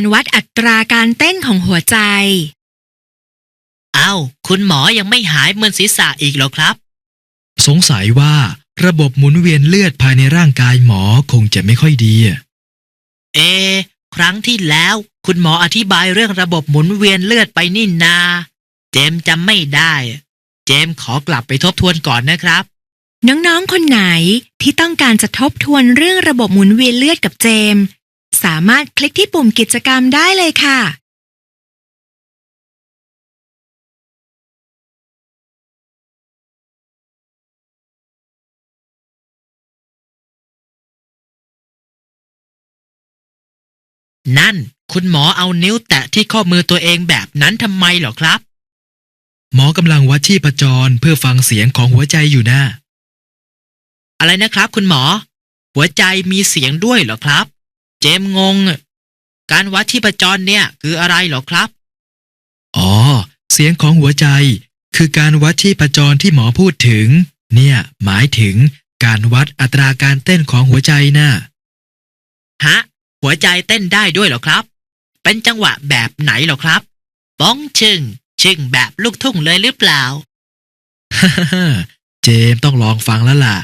การวัดอัตราการเต้นของหัวใจ เอา้า คุณหมอยังไม่หายมึนศีรษะอีกเหรอครับ สงสัยว่าระบบหมุนเวียนเลือดภายในร่างกายหมอคงจะไม่ค่อยดีอะเอ ครั้งที่แล้ว คุณหมออธิบายเรื่องระบบหมุนเวียนเลือดไปนี่นา เจมส์จำไม่ได้ เจมส์ขอกลับไปทบทวนก่อนนะครับ น้องๆ คนไหนที่ต้องการจะทบทวนเรื่องระบบหมุนเวียนเลือดกับเจม ส์สามารถคลิกที่ปุ่มกิจกรรมได้เลยค่ะ นั่น คุณหมอเอานิ้วแตะที่ข้อมือตัวเองแบบนั้นทำไมเหรอครับ หมอกำลังวัดชีพจรเพื่อฟังเสียงของหัวใจอยู่นะ อะไรนะครับ คุณหมอ หัวใจมีเสียงด้วยเหรอครับ เจมส์งง การวัดที่ประจรเนี่ย คืออะไรเหรอครับ อ๋อ เสียงของหัวใจ คือการวัดชีพจรที่หมอพูดถึง เนี่ย หมายถึงการวัดอัตราการเต้นของหัวใจน่ะฮะ หัวใจเต้นได้ด้วยเหรอครับ เป็นจังหวะแบบไหนเหรอครับบ้องชึงชึงแบบลูกทุ่งเลยหรือเปล่าเจมส์ต้องลองฟังแล้วล่ะ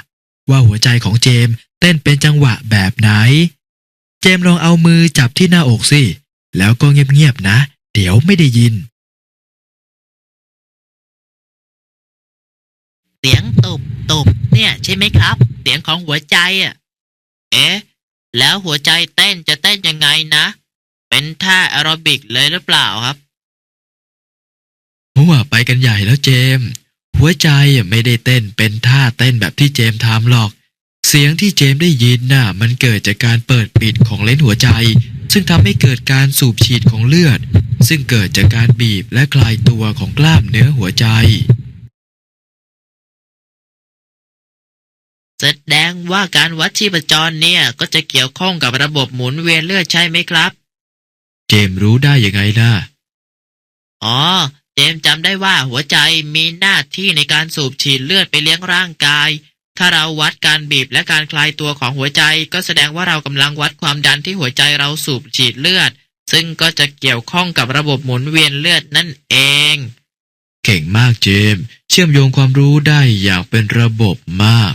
ว่าหัวใจของเจมส์เต้นเป็นจังหวะแบบไหนเจมส์ลองเอามือจับที่หน้าอกสิ แล้วก็เงียบๆนะ เดี๋ยวไม่ได้ยิน เสียงตุบตุบเนี่ยใช่ไหมครับ เสียงของหัวใจอะ เอ๊ะ แล้วหัวใจเต้นจะเต้นยังไงนะ เป็นท่าแอโรบิกเลยหรือเปล่าครับมั่วไปกันใหญ่แล้วเจมส์หัวใจไม่ได้เต้นเป็นท่าเต้นแบบที่เจมส์ทำหรอก เสียงที่เจมส์ได้ยินน่ะมันเกิดจากการเปิดปิดของเลนส์หัวใจ ซึ่งทำให้เกิดการสูบฉีดของเลือด ซึ่งเกิดจากการบีบและคลายตัวของกล้ามเนื้อหัวใจ แสดงว่าการวัดชีพจรเนี่ยก็จะเกี่ยวข้องกับระบบหมุนเวียนเลือดใช่ไหมครับ เจมส์รู้ได้ยังไงล่ะ อ๋อ เจมส์จำได้ว่าหัวใจมีหน้าที่ในการสูบฉีดเลือดไปเลี้ยงร่างกาย ถ้าเราวัดการบีบและการคลายตัวของหัวใจ ก็แสดงว่าเรากำลังวัดความดันที่หัวใจเราสูบฉีดเลือด ซึ่งก็จะเกี่ยวข้องกับระบบหมุนเวียนเลือดนั่นเอง เก่งมากเจมส์เชื่อมโยงความรู้ได้อย่างเป็นระบบมาก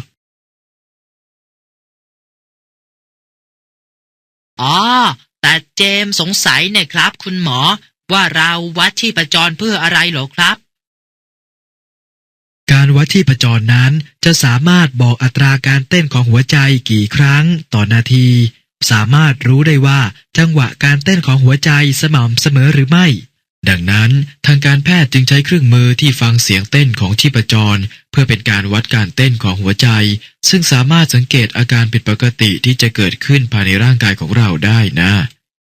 อ๋อแต่เจมส์สงสัยเนี่ยครับ คุณหมอว่าเราวัดชีพจรเพื่ออะไรเหรอครับการ วัดที่ประจรนั้น จะสามารถบอกอัตราการเต้นของหัวใจกี่ครั้งต่อนาที สามารถรู้ได้ว่าจังหวะการเต้นของหัวใจสม่ำเสมอหรือไม่ ดังนั้นทางการแพทย์จึงใช้เครื่องมือที่ฟังเสียงเต้นของชีพจร เพื่อเป็นการวัดการเต้นของหัวใจ ซึ่งสามารถสังเกตอาการผิดปกติที่จะเกิดขึ้นภายในร่างกายของเราได้นะ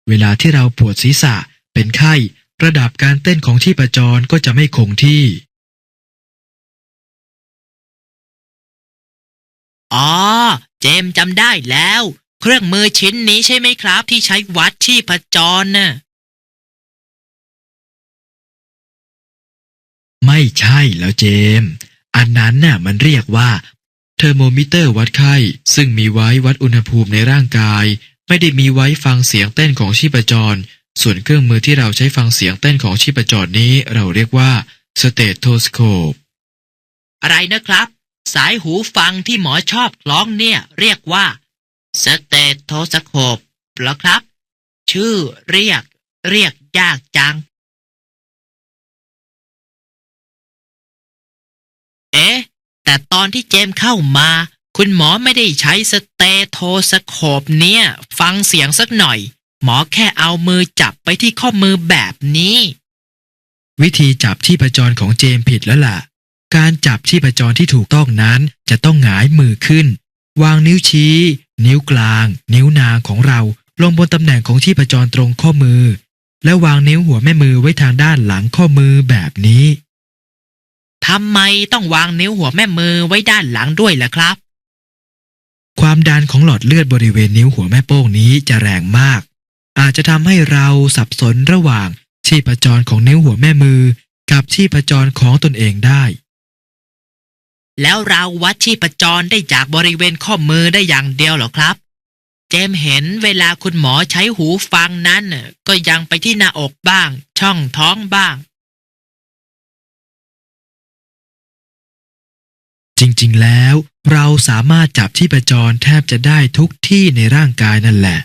เวลาที่เราปวดศีรษะ เป็นไข้ ระดับการเต้นของชีพจรก็จะไม่คงที่ อ๋อ เจมส์จำได้แล้ว เครื่องมือชิ้นนี้ใช่ไหมครับ ที่ใช้วัดชีพจรน่ะ ไม่ใช่แล้วเจมส์อันนั้นน่ะมันเรียกว่า เทอร์โมมิเตอร์วัดไข้ ซึ่งมีไว้วัดอุณหภูมิในร่างกาย ไม่ได้มีไว้ฟังเสียงเต้นของชีพจร ส่วนเครื่องมือที่เราใช้ฟังเสียงเต้นของชีพจรนี้ เราเรียกว่าสเตโทสโคปอะไรนะครับ สายหูฟังที่หมอชอบคล้องเนี่ย เรียกว่าสเตโทสโคปเหรอครับ ชื่อเรียก เรียกยากจัง เอ๊ะ แต่ตอนที่เจมเข้ามา คุณหมอไม่ได้ใช้สเตโทสโคปเนี่ย ฟังเสียงสักหน่อย หมอแค่เอามือจับไปที่ข้อมือแบบนี้ วิธีจับชีพจรของเจมผิดแล้วล่ะ การจับชีพจรที่ถูกต้องนั้นจะต้องหงายมือขึ้น วางนิ้วชี้ นิ้วกลาง นิ้วนางของเราลงบนตำแหน่งของชีพจรตรงข้อมือ และวางนิ้วหัวแม่มือไว้ทางด้านหลังข้อมือแบบนี้ทำไมต้องวางนิ้วหัวแม่มือไว้ด้านหลังด้วยล่ะครับ ความดันของหลอดเลือดบริเวณนิ้วหัวแม่โป้งนี้จะแรงมาก อาจจะทำให้เราสับสนระหว่างชีพจรของนิ้วหัวแม่มือ กับชีพจรของตนเองได้ แล้วเราวัดชีพจรได้จากบริเวณข้อมือได้อย่างเดียวเหรอครับ เจมเห็นเวลาคุณหมอใช้หูฟังนั้น ก็ยังไปที่หน้าอกบ้าง ช่องท้องบ้าง จริงๆแล้ว เราสามารถจับชีพจรแทบจะได้ทุกที่ในร่างกายนั่นแหละ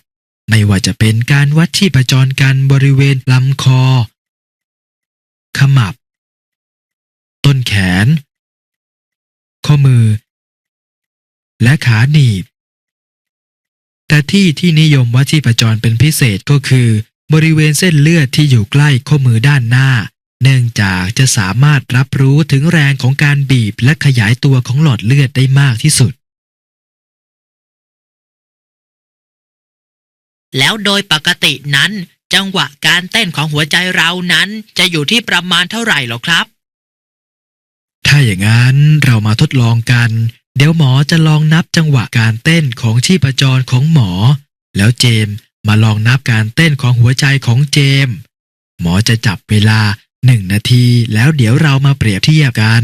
ไม่ว่าจะเป็นการวัดชีพจรกันบริเวณลำคอ ขมับ ต้นแขน ข้อมือ และขาหนีบ แต่ที่ที่นิยมวัดชีพจรเป็นพิเศษก็คือ บริเวณเส้นเลือดที่อยู่ใกล้ข้อมือด้านหน้า เนื่องจากจะสามารถรับรู้ถึงแรงของการบีบและขยายตัวของหลอดเลือดได้มากที่สุดแล้วโดยปกตินั้น จังหวะการเต้นของหัวใจเรานั้นจะอยู่ที่ประมาณเท่าไหร่หรอครับาอย่างนั้นเรามาทดลองกัน เดี๋ยวหมอจะลองนับจังหวะการเต้นของชีพจรของหมอ แล้วเจมมาลองนับการเต้นของหัวใจของเจม หมอจะจับเวลาหนึ่งนาทีแล้วเดี๋ยวเรามาเปรียบเทียบกัน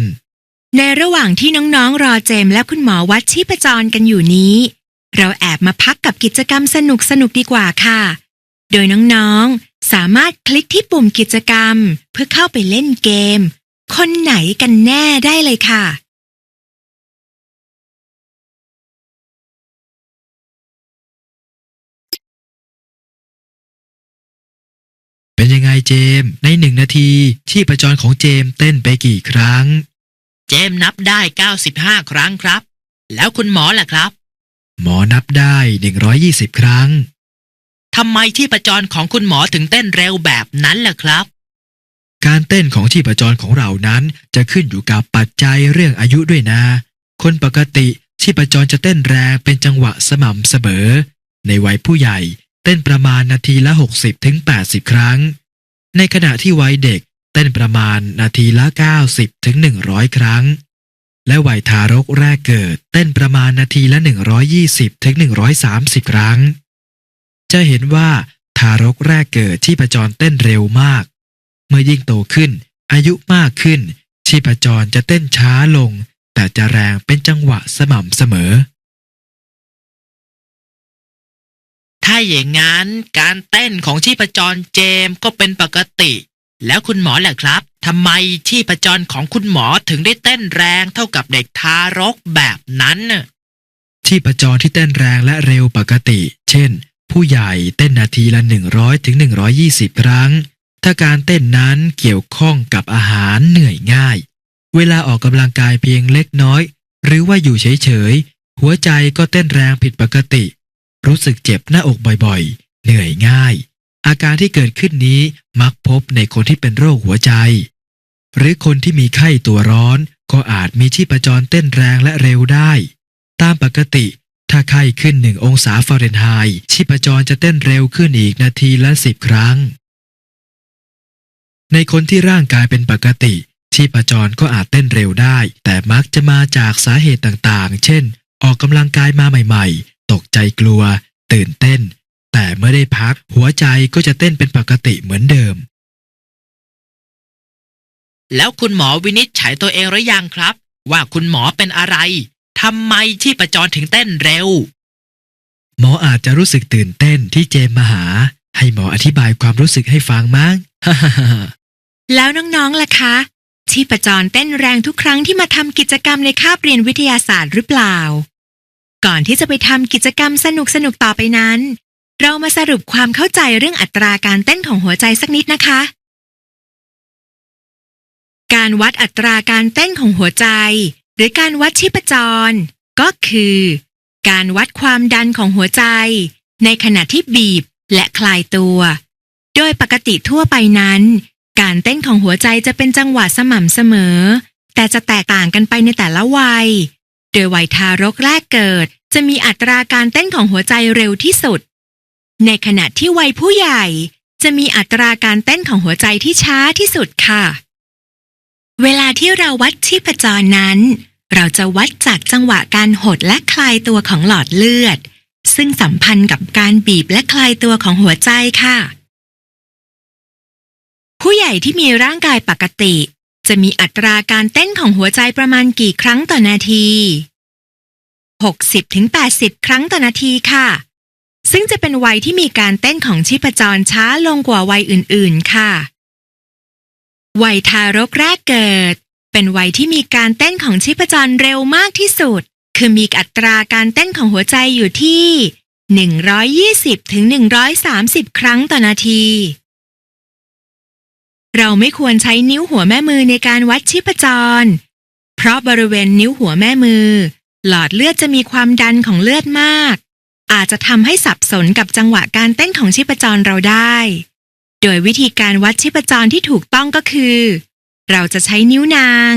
ในระหว่างที่น้องๆ รอเจมและคุณหมอวัดชีพจรกันอยู่นี้ เราแอบมาพักกับกิจกรรมสนุกๆดีกว่าค่ะ โดยน้องๆ สามารถคลิกที่ปุ่มกิจกรรม เพื่อเข้าไปเล่นเกม คนไหนกันแน่ได้เลยค่ะ เป็นยังไงเจมส์ในหนึ่งนาทีชีพจรของเจมส์เต้นไปกี่ครั้ง เจมส์นับได้ 95 ครั้งครับ แล้วคุณหมอล่ะครับ หมอนับได้ 120 ครั้ง ทำไมที่ประจรของคุณหมอถึงเต้นเร็วแบบนั้นล่ะครับ การเต้นของชีพจรของเรานั้นจะขึ้นอยู่กับปัจจัยเรื่องอายุด้วยนะ คนปกติชีพจรจะเต้นแรงเป็นจังหวะสม่ำเสมอ ในวัยผู้ใหญ่เต้นประมาณนาทีละ 60ถึง80ครั้ง ในขณะที่วัยเด็กเต้นประมาณนาทีละ 90ถึง100 ครั้ง และวัยทารกแรกเกิดเต้นประมาณนาทีละ 120ถึง130 ครั้ง จะเห็นว่าทารกแรกเกิดชีพจรเต้นเร็วมาก มื่อยิ่งโตขึ้น อายุมากขึ้น ชีพจรจะเต้นช้าลง แต่จะแรงเป็นจังหวะสม่ำเสมอ ถ้าอย่างนั้นการเต้นของชีพจรเจมก็เป็นปกติ แล้วคุณหมอแหละครับทำไมชีพจรของคุณหมอถึงได้เต้นแรงเท่ากับเด็กทารกแบบนั้นชีพจรที่เต้นแรงและเร็วปกติ เช่น ผู้ใหญ่เต้นนาทีละ 100ถึง120 ครั้ง ถ้าการเต้นนั้นเกี่ยวข้องกับอาหารเหนื่อยง่าย เวลาออกกำลังกายเพียงเล็กน้อย หรือว่าอยู่เฉยๆ หัวใจก็เต้นแรงผิดปกติ รู้สึกเจ็บหน้าอกบ่อยๆ เหนื่อยง่าย อาการที่เกิดขึ้นนี้มักพบในคนที่เป็นโรคหัวใจ หรือคนที่มีไข้ตัวร้อนก็อาจมีชีพจรเต้นแรงและเร็วได้ ตามปกติ ถ้าไข้ขึ้นหนึ่งองศาฟาเรนไฮต์ชีพจรจะเต้นเร็วขึ้นอีกนาทีละสิบครั้ง ในคนที่ร่างกายเป็นปกติ ชีพจรก็อาจเต้นเร็วได้ แต่มักจะมาจากสาเหตุต่างๆ เช่น ออกกำลังกายมาใหม่ๆ ตกใจกลัว ตื่นเต้น แต่เมื่อได้พักหัวใจก็จะเต้นเป็นปกติเหมือนเดิม แล้วคุณหมอวินิจฉัยตัวเองหรือยังครับ ว่าคุณหมอเป็นอะไรทำไมชีพจรถึงเต้นเร็ว หมออาจจะรู้สึกตื่นเต้นที่เจมมาหา ให้หมออธิบายความรู้สึกให้ฟังมั้ง แล้วน้องๆล่ะคะชีพจรเต้นแรงทุกครั้งที่มาทำกิจกรรมในคาบเรียนวิทยาศาสตร์หรือเปล่า ก่อนที่จะไปทำกิจกรรมสนุกๆต่อไปนั้น เรามาสรุปความเข้าใจเรื่องอัตราการเต้นของหัวใจสักนิดนะคะ การวัดอัตราการเต้นของหัวใจ หรือการวัดชีพจร ก็คือ การวัดความดันของหัวใจ ในขณะที่บีบและคลายตัว โดยปกติทั่วไปนั้น การเต้นของหัวใจจะเป็นจังหวะสม่ำเสมอ แต่จะแตกต่างกันไปในแต่ละวัย โดยวัยทารกแรกเกิด จะมีอัตราการเต้นของหัวใจเร็วที่สุด ในขณะที่วัยผู้ใหญ่ จะมีอัตราการเต้นของหัวใจที่ช้าที่สุดค่ะ เวลาที่เราวัดชีพจรนั้น เราจะวัดจากจังหวะการหดและคลายตัวของหลอดเลือด ซึ่งสัมพันธ์กับการบีบและคลายตัวของหัวใจค่ะ ผู้ใหญ่ที่มีร่างกายปกติ จะมีอัตราการเต้นของหัวใจประมาณกี่ครั้งต่อนาที 60-80 ครั้งต่อนาทีค่ะ ซึ่งจะเป็นวัยที่มีการเต้นของชีพจรช้าลงกว่าวัยอื่น ๆ ค่ะ วัยทารกแรกเกิด เป็นวัยที่มีการเต้นของชีพจรเร็วมากที่สุด คือมีอัตราการเต้นของหัวใจอยู่ที่ 120ถึง130 ครั้งต่อนาที เราไม่ควรใช้นิ้วหัวแม่มือในการวัดชีพจร เพราะบริเวณนิ้วหัวแม่มือ หลอดเลือดจะมีความดันของเลือดมาก อาจจะทำให้สับสนกับจังหวะการเต้นของชีพจรเราได้ โดยวิธีการวัดชีพจรที่ถูกต้องก็คือ เราจะใช้นิ้วนาง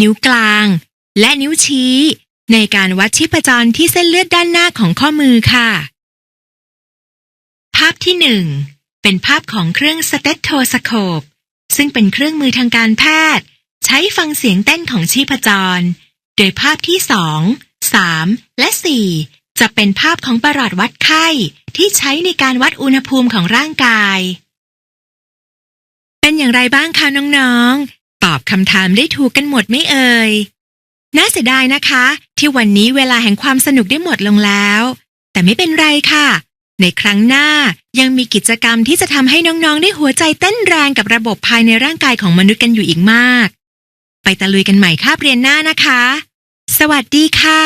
นิ้วกลาง และนิ้วชี้ ในการวัดชีพจรที่เส้นเลือดด้านหน้าของข้อมือค่ะ ภาพที่หนึ่งเป็นภาพของเครื่องสเตตโทสโคป ซึ่งเป็นเครื่องมือทางการแพทย์ ใช้ฟังเสียงเต้นของชีพจร โดยภาพที่สองสามและสี่จะเป็นภาพของประหลอดวัดไข้ที่ใช้ในการวัดอุณหภูมิของร่างกาย เป็นอย่างไรบ้างคะน้องๆ ตอบคำถามได้ถูกกันหมดไม่เอ่ย น่าเสียดายนะคะ ที่วันนี้เวลาแห่งความสนุกได้หมดลงแล้ว แต่ไม่เป็นไรค่ะ ในครั้งหน้ายังมีกิจกรรมที่จะทำให้น้องๆ ได้หัวใจเต้นแรงกับระบบภายในร่างกายของมนุษย์กันอยู่อีกมาก ไปตะลุยกันใหม่คาบเรียนหน้านะคะ สวัสดีค่ะ